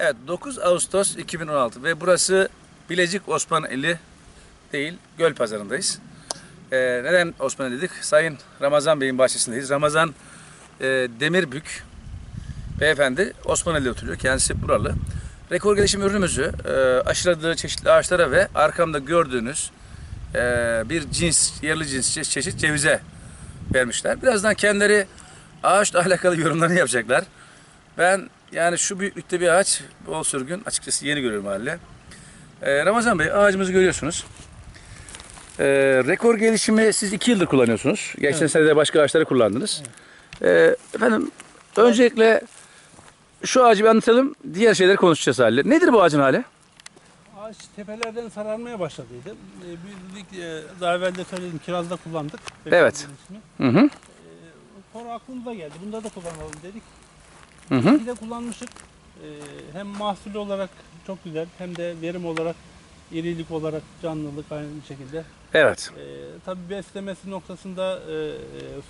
Evet 9 Ağustos 2016 ve burası Bilecik Osmaneli değil Göl Pazarı'ndayız. Ee, neden Osmanlı dedik? Sayın Ramazan Bey'in bahçesindeyiz. Ramazan e, Demirbük beyefendi Osmanlı'da oturuyor. Kendisi buralı. Rekor gelişim ürünümüzü e, aşıladığı çeşitli ağaçlara ve arkamda gördüğünüz e, bir cins, yerli cins çe- çeşit cevize vermişler. Birazdan kendileri ağaçla alakalı yorumlarını yapacaklar. Ben yani şu büyüklükte bir ağaç bol sürgün açıkçası yeni görüyorum haliyle. Ee, Ramazan Bey ağacımızı görüyorsunuz. Ee, rekor gelişimi siz iki yıldır kullanıyorsunuz. Geçen Evet. sene de başka ağaçları kullandınız. Ee, efendim öncelikle şu ağacı bir anlatalım. Diğer şeyleri konuşacağız haliyle. Nedir bu ağacın hali? Ağaç tepelerden sararmaya başladıydı. Ee, bir dedik, e, daha evvel de söyledim kirazda kullandık. Evet. Hı hı. Sonra aklımıza geldi. Bunda da kullanalım dedik. Hı hı. Bir de kullanmıştık. Ee, hem mahsul olarak çok güzel hem de verim olarak irilik olarak canlılık aynı şekilde. Evet. Ee, tabii beslemesi noktasında e, e,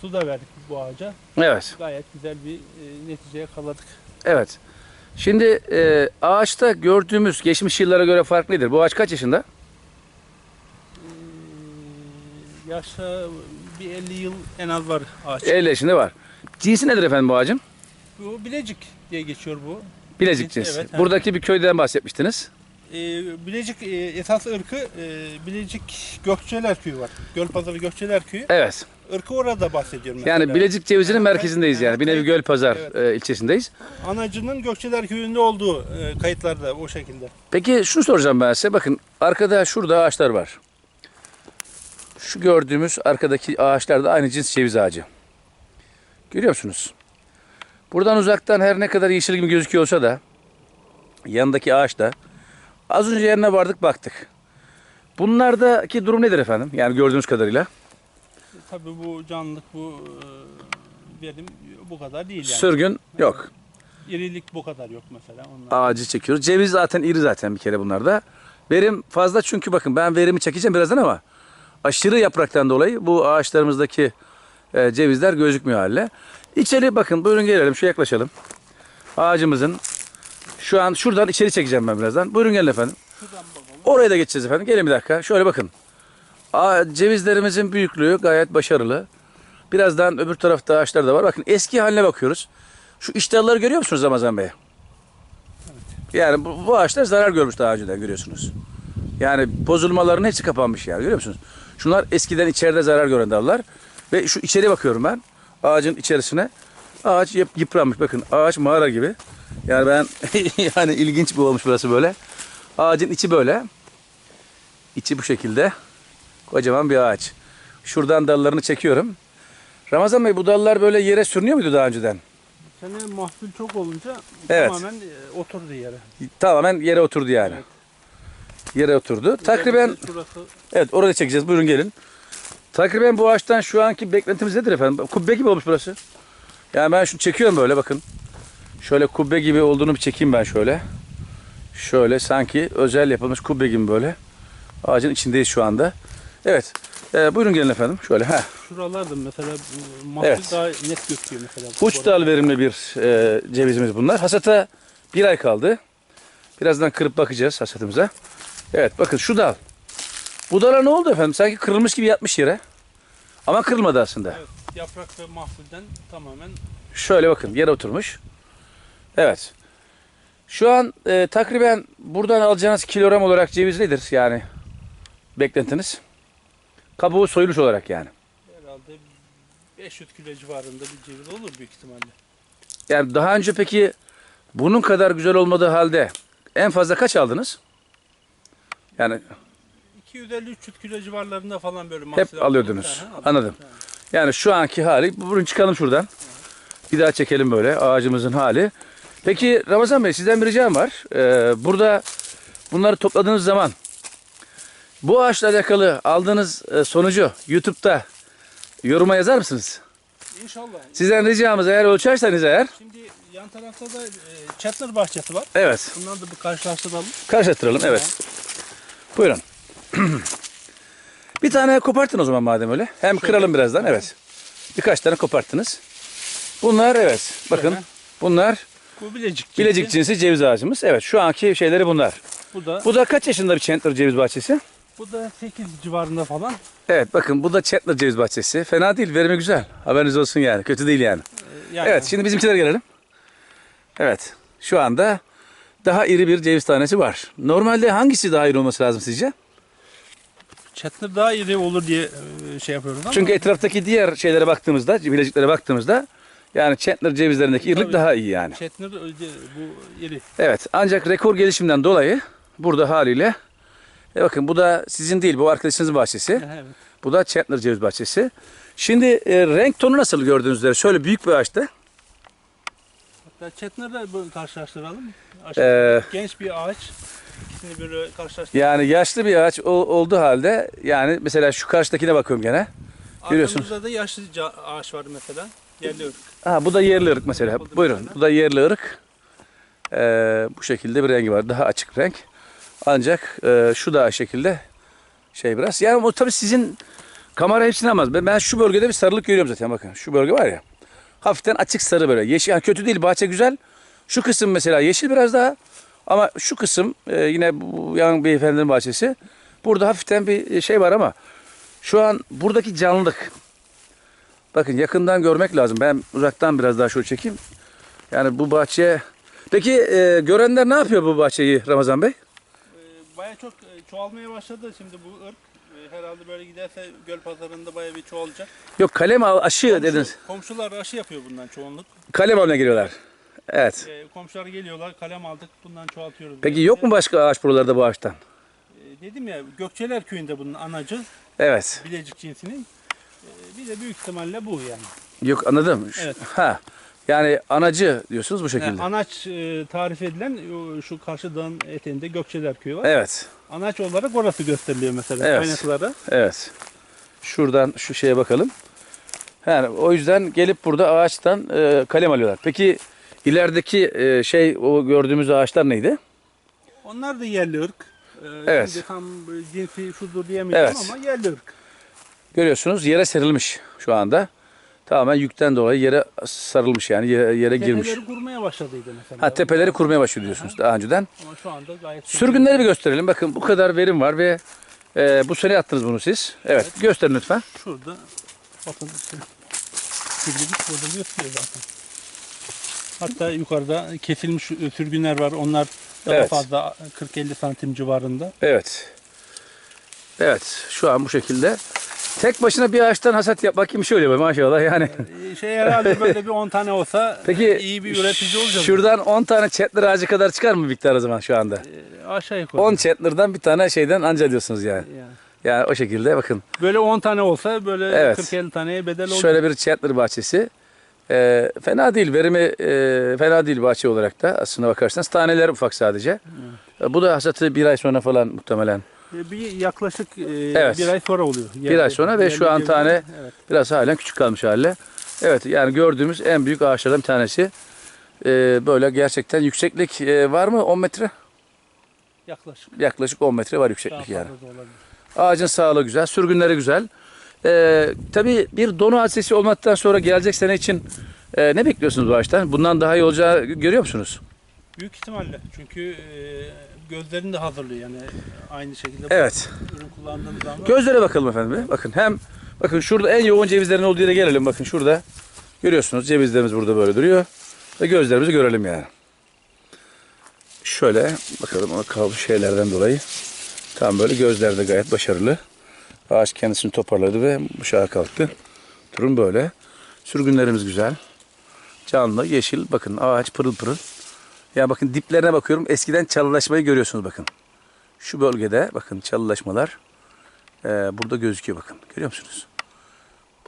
su da verdik bu ağaca. Evet. Gayet güzel bir e, neticeye yakaladık. Evet. Şimdi e, ağaçta gördüğümüz geçmiş yıllara göre fark nedir? Bu ağaç kaç yaşında? Ee, yaşta bir 50 yıl en az var ağaç. 50 yaşında var. Cinsi nedir efendim bu ağacın? Bu Bilecik diye geçiyor bu. Bilecik cinsi. evet. Buradaki bir köyden bahsetmiştiniz. Ee, Bilecik e, esas ırkı e, Bilecik Gökçeler Köyü var. Gölpazarı Gökçeler Köyü. Evet. Irkı orada bahsediyorum mesela. Yani Bilecik Cevizi'nin merkezindeyiz yani. Bir nevi Gölpazar e, ilçesindeyiz. Anacının Gökçeler Köyü'nde olduğu e, kayıtlarda o şekilde. Peki şunu soracağım ben size. Bakın arkada şurada ağaçlar var. Şu gördüğümüz arkadaki ağaçlar da aynı cins ceviz ağacı. Görüyor musunuz? Buradan uzaktan her ne kadar yeşil gibi gözüküyor olsa da yanındaki ağaçta az önce yerine vardık baktık. Bunlardaki durum nedir efendim? Yani gördüğünüz kadarıyla. E, tabii bu canlılık bu e, verim bu kadar değil yani. Sürgün yok. İrilik bu kadar yok mesela. Onlar. ağacı çekiyoruz. Ceviz zaten iri zaten bir kere bunlarda. Verim fazla çünkü bakın ben verimi çekeceğim birazdan ama aşırı yapraktan dolayı bu ağaçlarımızdaki e, cevizler gözükmüyor hale. İçeri bakın buyurun gelelim şu yaklaşalım. Ağacımızın şu an şuradan içeri çekeceğim ben birazdan. Buyurun gelin efendim. Oraya da geçeceğiz efendim. Gelin bir dakika. Şöyle bakın. Aa, cevizlerimizin büyüklüğü gayet başarılı. Birazdan öbür tarafta ağaçlar da var. Bakın eski haline bakıyoruz. Şu iç dalları görüyor musunuz Ramazan Bey? Yani bu, bu ağaçlar zarar görmüş daha önceden görüyorsunuz. Yani bozulmaların hepsi kapanmış yani görüyor musunuz? Şunlar eskiden içeride zarar gören dallar. Ve şu içeri bakıyorum ben. Ağacın içerisine. Ağaç yıp- yıpranmış. Bakın ağaç mağara gibi. Yani ben yani ilginç bu olmuş burası böyle. Ağacın içi böyle. İçi bu şekilde. Kocaman bir ağaç. Şuradan dallarını çekiyorum. Ramazan Bey bu dallar böyle yere sürünüyor muydu daha önceden? Sene mahsul çok olunca Evet. tamamen e, oturdu yere. Tamamen yere oturdu yani. Evet. Yere oturdu. Takriben evet orada çekeceğiz. Buyurun gelin. Takriben bu ağaçtan şu anki beklentimiz nedir efendim? Kubbe gibi olmuş burası. Yani ben şunu çekiyorum böyle bakın. Şöyle kubbe gibi olduğunu bir çekeyim ben şöyle. Şöyle sanki özel yapılmış kubbe gibi böyle. Ağacın içindeyiz şu anda. Evet. Ee, buyurun gelin efendim. Şöyle. Heh. şuralarda mesela mahsul Evet. daha net gözüküyor mesela. Uç dal verimli bir e, cevizimiz bunlar. Hasata bir ay kaldı. Birazdan kırıp bakacağız hasatımıza. Evet bakın şu dal. Bu dala ne oldu efendim? Sanki kırılmış gibi yatmış yere. Ama kırılmadı aslında. Evet, yaprak ve mahsulden tamamen Şöyle bakın yere oturmuş. Evet. Şu an e, takriben buradan alacağınız kilogram olarak ceviz nedir yani beklentiniz? Kabuğu soyulmuş olarak yani. herhalde 500 kilo civarında bir ceviz olur büyük ihtimalle. Yani daha önce peki bunun kadar güzel olmadığı halde en fazla kaç aldınız? Yani 250-300 kilo civarlarında falan böyle mahsul hep alıyordunuz. Aldım. Anladım. Yani şu anki hali, bunu çıkalım şuradan. Bir daha çekelim böyle ağacımızın hali. Peki Ramazan Bey sizden bir ricam var. Ee, burada bunları topladığınız zaman bu ağaçla alakalı aldığınız e, sonucu YouTube'da yoruma yazar mısınız? İnşallah. Sizden ricamız eğer ölçerseniz eğer. Şimdi yan tarafta da e, Çatlar bahçesi var. Evet. Bunları da bir karşılaştıralım. Karşılaştıralım evet. Buyurun. bir tane kopartın o zaman madem öyle. Hem kıralım birazdan evet. Birkaç tane koparttınız. Bunlar evet bakın Şöyle. bunlar Bu Bilecik cinsi. Bilecik cinsi ceviz ağacımız. Evet şu anki şeyleri bunlar. Bu da Bu da kaç yaşında bir Chandler ceviz bahçesi? bu da 8 civarında falan. Evet bakın bu da Chandler ceviz bahçesi. Fena değil, verimi güzel. Haberiniz olsun yani. Kötü değil yani. Ee, Yani Evet şimdi bizimkilere gelelim. Evet şu anda daha iri bir ceviz tanesi var. Normalde hangisi daha iri olması lazım sizce? Chandler daha iri olur diye e, şey yapıyoruz ama Çünkü etraftaki diğer şeylere baktığımızda, bileciklere baktığımızda yani Chandler cevizlerindeki Tabii. daha iyi yani. Öyle- bu iri. Evet ancak rekor gelişimden dolayı burada haliyle e bakın bu da sizin değil bu arkadaşınızın bahçesi. Evet. Bu da Chandler ceviz bahçesi. Şimdi e, renk tonu nasıl gördüğünüz üzere şöyle büyük bir ağaçta. Hatta böyle karşılaştıralım. Ee, genç bir ağaç. İkisini böyle karşılaştıralım. Yani yaşlı bir ağaç ol- olduğu halde yani mesela şu karşıdakine bakıyorum gene. görüyorsunuz. Arkamızda da yaşlı ağaç var mesela. Yerli ırk. Ha, bu da yerli ırk mesela. Yapıldı Buyurun. mesela. Bu da yerli ırk. Ee, bu şekilde bir rengi var. Daha açık renk. Ancak e, şu da şekilde şey biraz. Yani o tabii sizin kamera hepsini almaz. Ben, ben şu bölgede bir sarılık görüyorum zaten bakın. Şu bölge var ya. Hafiften açık sarı böyle. Yeşil yani kötü değil. Bahçe güzel. Şu kısım mesela yeşil biraz daha. Ama şu kısım e, yine bu yan beyefendinin bahçesi. Burada hafiften bir şey var ama şu an buradaki canlılık Bakın yakından görmek lazım. Ben uzaktan biraz daha şöyle çekeyim. Yani bu bahçe... Peki e, görenler ne yapıyor bu bahçeyi Ramazan Bey? Ee, Baya çok e, çoğalmaya başladı şimdi bu ırk. Herhalde böyle giderse göl pazarında baya bir çoğalacak. Yok kalem al- aşı Komşu- dediniz. Komşular aşı yapıyor bundan çoğunluk. Kalem avına geliyorlar. Evet. Ee, komşular geliyorlar kalem aldık bundan çoğaltıyoruz. Peki yok mu başka ağaç buralarda bu ağaçtan? Ee, dedim ya Gökçeler köyünde bunun anacı Evet. Bilecik cinsinin. Ee, bir de büyük ihtimalle bu yani. Yok anladım. Evet. Ha. Yani anacı diyorsunuz bu şekilde. Yani anaç e, tarif edilen o, şu karşı dağın eteğinde Gökçeler köyü var. Evet. Anaç olarak orası gösteriliyor mesela Evet. kaynaklarda. Evet. Şuradan şu şeye bakalım. Yani o yüzden gelip burada ağaçtan e, kalem alıyorlar. Peki ilerideki e, şey o gördüğümüz ağaçlar neydi? Onlar da yerli ırk. Ee, Evet. Şimdi tam cinsi şudur diyemeyeceğim Evet. ama yerli ırk. Görüyorsunuz yere serilmiş şu anda. Tamamen yükten dolayı yere sarılmış yani yere, yere girmiş. Tepeleri kurmaya başladıydı mesela. Ha tepeleri kurmaya başlıyor diyorsunuz daha önceden. Ama şu anda gayet Sürgünleri bir gösterelim. Bakın bu kadar verim var ve e, bu sene attınız bunu siz. Evet, gösterin lütfen. Şurada bakın sürgün burada gösteriyor zaten. Hatta yukarıda kesilmiş sürgünler var. Onlar daha Evet. fazla 40-50 santim civarında. Evet. Evet şu an bu şekilde. Tek başına bir ağaçtan hasat yap bakayım şöyle be maşallah yani. Ee, Şey herhalde böyle bir 10 tane olsa Peki iyi bir üretici olacak. Şuradan 10 tane çetler ağacı kadar çıkar mı miktar o zaman şu anda? Ee, aşağı yukarı. 10 çetlerden bir tane şeyden anca diyorsunuz yani. Yani. Yani o şekilde bakın. Böyle 10 tane olsa böyle Evet. 40-50 taneye bedel olacak. Şöyle bir çetler bahçesi. Ee, fena değil verimi e, fena değil bahçe olarak da aslına bakarsanız taneler ufak sadece. E, bu da hasatı bir ay sonra falan muhtemelen. Ee, Bir yaklaşık e, Evet. bir ay sonra oluyor. Bir ay sonra ve şu an tane- Evet. Biraz halen küçük kalmış hale. Evet yani gördüğümüz en büyük ağaçlardan bir tanesi. Ee, böyle gerçekten yükseklik e, var mı 10 metre? Yaklaşık. Yaklaşık 10 metre var Daha yükseklik fazla yani. da olabilir. Ağacın sağlığı güzel, sürgünleri güzel. Ee, tabii bir donu hadisesi olmaktan sonra gelecek sene için e, ne bekliyorsunuz bu ağaçtan? Bundan daha iyi olacağı görüyor musunuz? Büyük ihtimalle. Çünkü e, gözlerini de hazırlıyor yani aynı şekilde. Evet. Ürün kullandığımız zaman. Gözlere bakalım efendim. bir. Bakın hem bakın şurada en yoğun cevizlerin olduğu yere gelelim. Bakın şurada görüyorsunuz cevizlerimiz burada böyle duruyor. Ve gözlerimizi görelim yani. Şöyle bakalım o kalmış şeylerden dolayı. Tam böyle gözler de gayet başarılı. Ağaç kendisini toparladı ve buşağa kalktı. Durum böyle. Sürgünlerimiz güzel. Canlı, yeşil. Bakın ağaç pırıl pırıl. Ya bakın diplerine bakıyorum. Eskiden çalılaşmayı görüyorsunuz bakın. Şu bölgede bakın çalılaşmalar. Ee, burada gözüküyor bakın. Görüyor musunuz?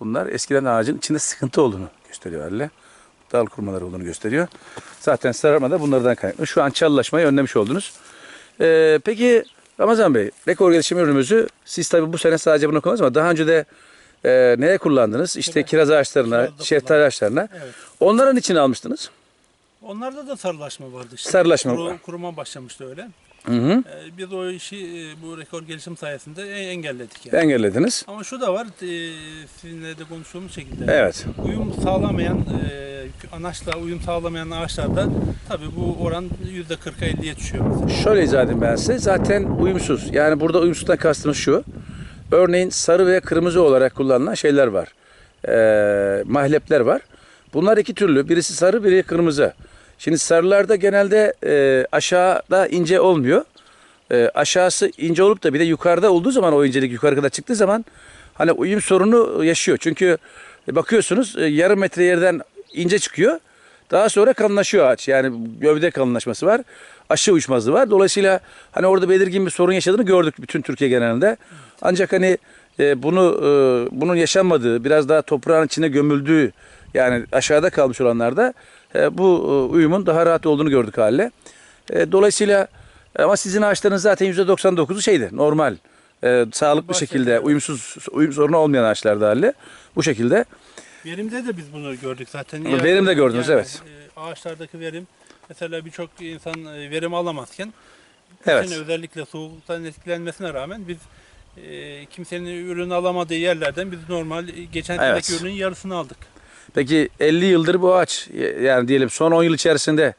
Bunlar eskiden ağacın içinde sıkıntı olduğunu gösteriyor haliyle. Dal kurmaları olduğunu gösteriyor. Zaten sararma da bunlardan kaynaklı. Şu an çalılaşmayı önlemiş oldunuz. Ee, peki Ramazan Bey, rekor gelişim ürünümüzü siz tabii bu sene sadece bunu kullandınız ama daha önce de e, neye kullandınız? İşte kiraz ağaçlarına, Kirazda şeftali ağaçlarına. Evet. Onların için almıştınız. Onlarda da sarılaşma vardı işte. Sarılaşma Kuru- kuruma başlamıştı öyle. Hı hı. E, biz o işi e, bu rekor gelişim sayesinde e- engelledik yani. Engellediniz. Ama şu da var, e, sizinle de konuştuğumuz şekilde. Evet. Uyum sağlamayan, e, anaçla uyum sağlamayan ağaçlarda tabii bu oran %40'a 50'ye düşüyor. mesela. Şöyle izah edeyim ben size. Zaten uyumsuz. Yani burada uyumsuzdan kastımız şu. Örneğin sarı ve kırmızı olarak kullanılan şeyler var. Ee, mahlepler var. Bunlar iki türlü. Birisi sarı, biri kırmızı. Şimdi sarılarda genelde e, aşağıda ince olmuyor. E, aşağısı ince olup da bir de yukarıda olduğu zaman o incelik yukarı kadar çıktığı zaman hani uyum sorunu yaşıyor. Çünkü e, bakıyorsunuz e, yarım metre yerden ince çıkıyor. Daha sonra kalınlaşıyor ağaç. Yani gövde kalınlaşması var. Aşı uyuşmazlığı var. Dolayısıyla hani orada belirgin bir sorun yaşadığını gördük bütün Türkiye genelinde. Ancak hani e, bunu e, bunun yaşanmadığı, biraz daha toprağın içine gömüldüğü yani aşağıda kalmış olanlarda bu e, uyumun daha rahat olduğunu gördük haliyle. E, dolayısıyla ama sizin ağaçlarınız zaten %99'u şeydi normal. E, sağlıklı Bahçe- şekilde uyumsuz uyum sorunu olmayan ağaçlarda haliyle bu şekilde. Verimde de biz bunu gördük zaten. Ama verim de gördünüz, evet. e, ağaçlardaki verim, mesela birçok insan e, verim alamazken, Evet. özellikle soğuktan etkilenmesine rağmen biz e, kimsenin ürün alamadığı yerlerden biz normal e, geçen Evet. seneki ürünün yarısını aldık. Peki 50 yıldır bu ağaç yani diyelim son 10 yıl içerisinde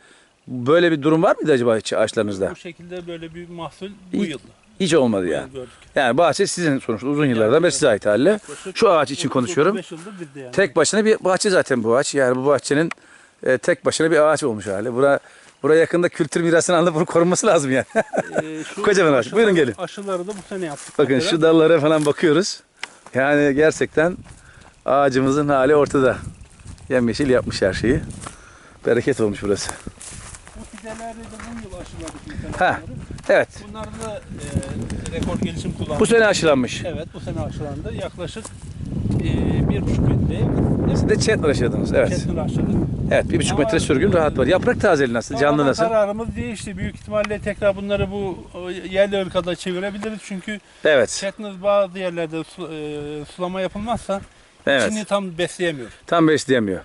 böyle bir durum var mıydı acaba hiç ağaçlarınızda? Bu şekilde böyle bir mahsul bu İyi- yıl. Hiç olmadı Bu yani. Yani bahçe sizin sonuçta uzun yıllardan beri size ait haliyle. Şu ağaç için 30-35 konuşuyorum. yani. Tek başına bir bahçe zaten bu ağaç. Yani bu bahçenin e, tek başına bir ağaç olmuş hali. Bura buraya yakında kültür mirasını alıp bunun korunması lazım yani. Ee, şu Kocaman ağaç. aşılar- Buyurun gelin. Aşıları da bu sene yaptık. Bakın mesela. şu dallara falan bakıyoruz. Yani gerçekten ağacımızın hali ortada. Yemyeşil yapmış her şeyi. Bereket olmuş burası. Bu fideleri de bu yıl aşıladık. Ha. Evet. Bunlar da e, rekor gelişim kullandı. Bu sene aşılanmış. Evet bu sene aşılandı. Yaklaşık e, bir buçuk metreye Siz de Chandler aşıladınız. Evet. kesin aşıladık. Evet. Bir buçuk Ama- metre sürgün rahat var. Yaprak tazeli nasıl? Canlı nasıl? Kararımız değişti. Büyük ihtimalle tekrar bunları bu e, yerli ırkada çevirebiliriz. Çünkü Evet. Chetnut bazı yerlerde su- e, sulama yapılmazsa Evet. içini tam besleyemiyor. Tam besleyemiyor.